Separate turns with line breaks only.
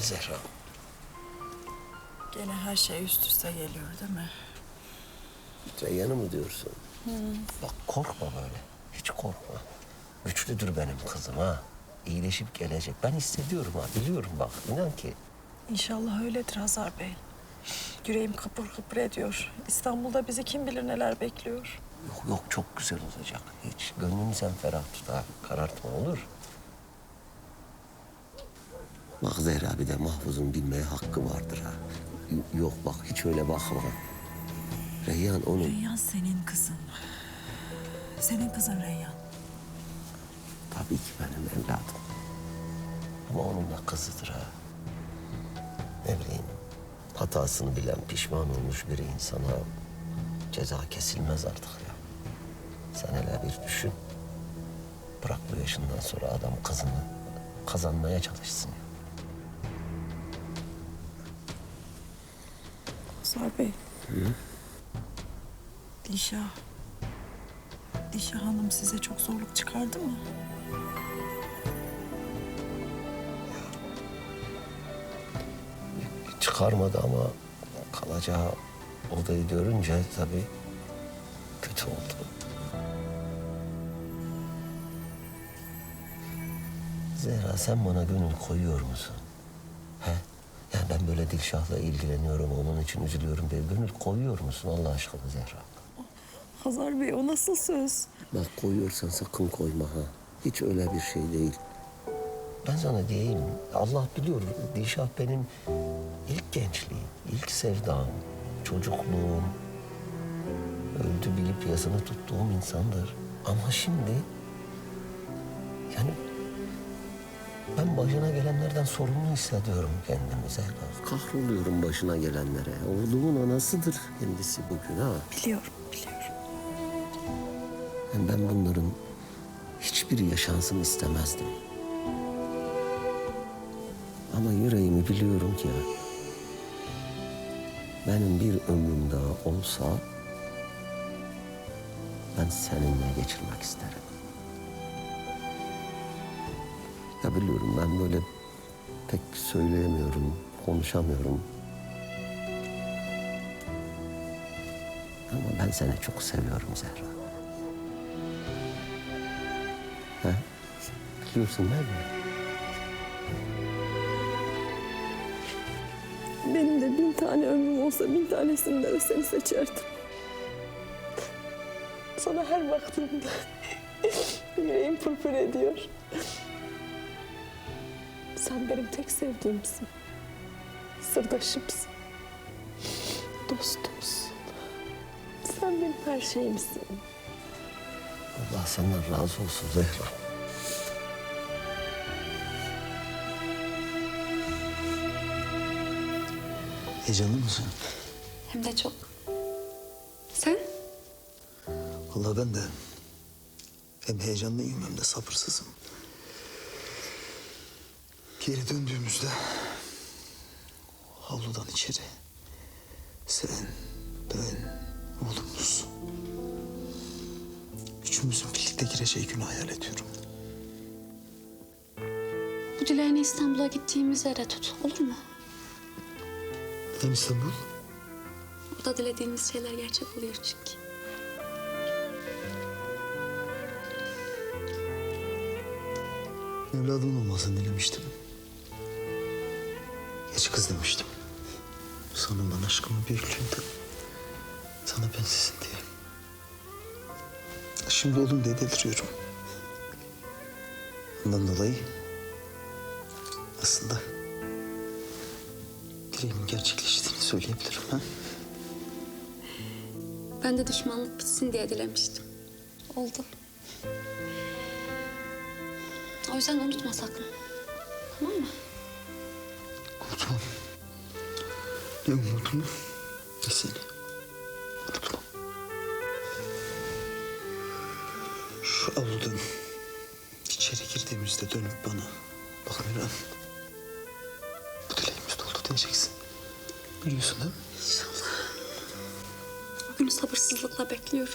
Zehra.
Gene her şey üst üste geliyor değil mi?
Reyyan'ı mı diyorsun? Bak korkma böyle. Hiç korkma. Güçlüdür benim kızım ha. İyileşip gelecek. Ben hissediyorum ha. Biliyorum bak. İnan ki.
İnşallah öyledir Hazar Bey. Yüreğim kıpır kıpır ediyor. İstanbul'da bizi kim bilir neler bekliyor.
Yok yok çok güzel olacak. Hiç gönlünü sen ferah tut ha. Karartma olur. Bak Zehra bir de Mahfuz'un bilmeye hakkı vardır ha. Y- Yok bak hiç öyle bakma. Reyyan onun...
Reyyan senin kızın. Senin kızın Reyyan.
Tabii ki benim evladım. Ama onun da kızıdır ha. Ne bileyim, hatasını bilen, pişman olmuş bir insana ceza kesilmez artık ya. Sen hele bir düşün. Bırak bu yaşından sonra adam kızını kazanmaya çalışsın ya.
Hazar Bey. Dişah. Dişah Hanım size çok zorluk çıkardı mı?
Çıkarmadı ama kalacağı odayı görünce tabii kötü oldu. Zehra sen bana gönül koyuyor musun? Ben böyle Dilşah'la ilgileniyorum, onun için üzülüyorum diye gönül koyuyor musun Allah aşkına Zehra?
Hazar Bey o nasıl söz?
Bak koyuyorsan sakın koyma ha. Hiç öyle bir şey değil. Ben sana diyeyim, Allah biliyor Dilşah benim ilk gençliğim, ilk sevdam, çocukluğum. Öldü bilip yasını tuttuğum insandır. Ama şimdi yani ben başına gelenlerden sorumlu hissediyorum kendimi Zehra. Kahroluyorum başına gelenlere. Oğlumun anasıdır kendisi bugün ha.
Biliyorum, biliyorum.
Yani Ben bunların hiçbiri yaşansın istemezdim. Ama yüreğimi biliyorum ki benim bir ömrüm daha olsa ben seninle geçirmek isterim. Ya biliyorum ben böyle pek söyleyemiyorum, konuşamıyorum. Ama ben seni çok seviyorum Zehra. Ha? Biliyorsun değil mi?
Benim de bin tane ömrüm olsa bin tanesinde de seni seçerdim. Sana her baktığımda yüreğim pırpır ediyor. Sen benim tek sevdiğimsin. Sırdaşımsın. Dostumsun. Sen benim her şeyimsin.
Allah senden razı olsun Zehra.
Heyecanlı mısın?
Hem de çok. Sen?
Vallahi ben de hem heyecanlıyım hem de sabırsızım. Geri döndüğümüzde havludan içeri sen, ben, oğlumuz. Üçümüzün birlikte gireceği günü hayal ediyorum.
Bu dileğini İstanbul'a gittiğimiz yere tut. Olur mu?
Neden İstanbul?
Burada dilediğimiz şeyler gerçek oluyor çünkü.
Evladımın olmasını dilemiştim. Geç kız demiştim. Sana ben aşkımın büyüklüğünde. Sana bensizin diye. Şimdi oğlum diye deliriyorum. Ondan dolayı aslında dileğimin gerçekleştiğini söyleyebilirim. Ha?
Ben de düşmanlık bitsin diye dilemiştim. Oldu. O yüzden unutma sakın. Tamam mı?
Unutmam. Ne umudumu ne seni. Unutmam. Şu avludan içeri girdiğimizde dönüp bana bak Ümran. Bu dileğimiz doldu diyeceksin. Biliyorsun değil mi?
İnşallah. O günü sabırsızlıkla bekliyorum.